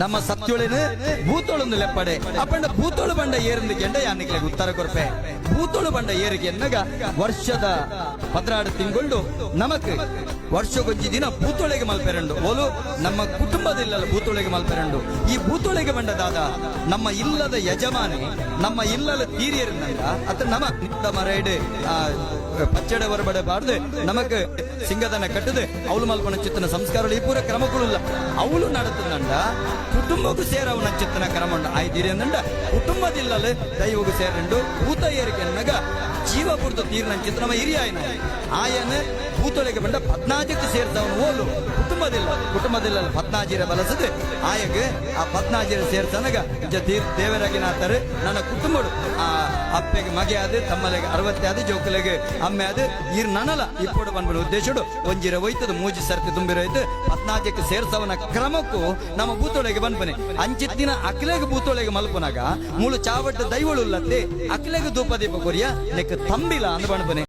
ನಮ್ಮ ಸತ್ಯುಳಿನ ಭೂತೋಳೊಂದು ಲೆಪ್ಪಡೆ. ಅಪ್ಪಂಡ ಭೂತೋಳು ಬಂಡ ಏರಿಂದ ಎಂಡ ಯಾನಿಗೆ ಉತ್ತರ ಕೊರ್ಪೆ. ಭೂತೋಳು ಬಂಡ ಏರಿಗೆ ಎನ್ನಗ ವರ್ಷದ ಪದ್ರಾಡು ತಿಂಗಳು ನಮಕ್ ವರ್ಷಗೊಂಜಿ ದಿನ ಭೂತೊಳೆಗೆ ಮಲ್ಪೆರಂಡು. ಓಲು ನಮ್ಮ ಕುಟುಂಬದಿಲ್ಲ ಭೂತೊಳೆಗೆ ಮಲ್ಪೆರಂಡು. ಈ ಭೂತೊಳೆಗೆ ಬಂಡದಾದ ನಮ್ಮ ಇಲ್ಲದ ಯಜಮಾನಿ, ನಮ್ಮ ಇಲ್ಲದ ತೀರಿಯರಿಂದ ಅತ ನಮ ನಿತ್ತ ಮರೈಡ್ ಪಚ್ಚಡೆ ಹೊರಬಡೆ ಬಾರದೆ ನಮಗೆ ಕಟ್ಟದೆ. ಅವಳು ಮಲ್ಪನ ಚಿತ್ತನ ಸಂಸ್ಕಾರ ಈ ಪೂರ ಕ್ರಮಗಳಿಲ್ಲ ಅವಳು ನಡತಂಡ ಕುಟುಂಬಕ್ಕೂ ಸೇರವನ ಚಿತ್ತನ ಕ್ರಮ ಉಂಡು ಆಯ್ತೀರಿ ಅಂದಂಡ ಕುಟುಂಬದಿಲ್ಲಲೆ ದೈವಗೂ ಸೇರಂಡು ಭೂತ ಏರಿಕೆ ಅನ್ನಗ ಜೀವ ಕುರಿತು ತೀರ್ನ ಚಿತ್ರಮ ಹಿರಿಯ ಆಯ್ನ. ಭೂತೊಳಗೆ ಬಂದ ಪದ್ನಾಜಕ್ಕೆ ಸೇರ್ದವನು ಓಲು. ಕುಟುಂಬದಿಲ್ಲ ಕುಟುಂಬದಿಲ್ಲ ಪದ್ನಾಜಿರ ಬಲಸದೆ. ಆಯಗೆ ಆ ಪದ್ನಾಜಿರ ಸೇರ್ತನಗ ಇಜ್ಜ ತೀರ್ ದೇವರಾಗಿನಾತಾರೆ ನನ್ನ ಕುಟುಂಬಡು. ಆ ಅಪ್ಪೆಗೆ ಮಗೆ ಆದ ತಮ್ಮಲೆಗೆ ಅರವತ್ತೆ ಆದ ಜೋಕಲೆಗೆ ಅಮ್ಮೆ ಆದ ಇರ್ ನನಲ ಇಪ್ಪಡು ಬಂದ್ಬಿಡು ಉದ್ದೇಶಡು ಒಂಜಿರ ಒಯ್ತದ ಮೂಜಿ ಸರ್ತಿ ತುಂಬಿರೋಯ್ತು ಪದ್ನಾಜಕ್ಕೆ ಸೇರ್ಸವನ ಕ್ರಮಕ್ಕೂ ನಮ್ಮ ಭೂತೊಳಗೆ ಬಂದ್ಬನೆ ಅಂಚಿತ್ತಿನ ಅಕ್ಲೆಗೆ ಭೂತೊಳಗೆ ಮಲ್ಪನಾಗ ಮೂಳು ಚಾವಟ್ಟ ದೈವಳು ಅಕ್ಲೆಗೆ ದೂಪ ದೀಪ ಕೊರಿಯ ನೆಕ್ ತಂಬಿಲ ಅಂದ್ ಬಂದ್ಬನೆ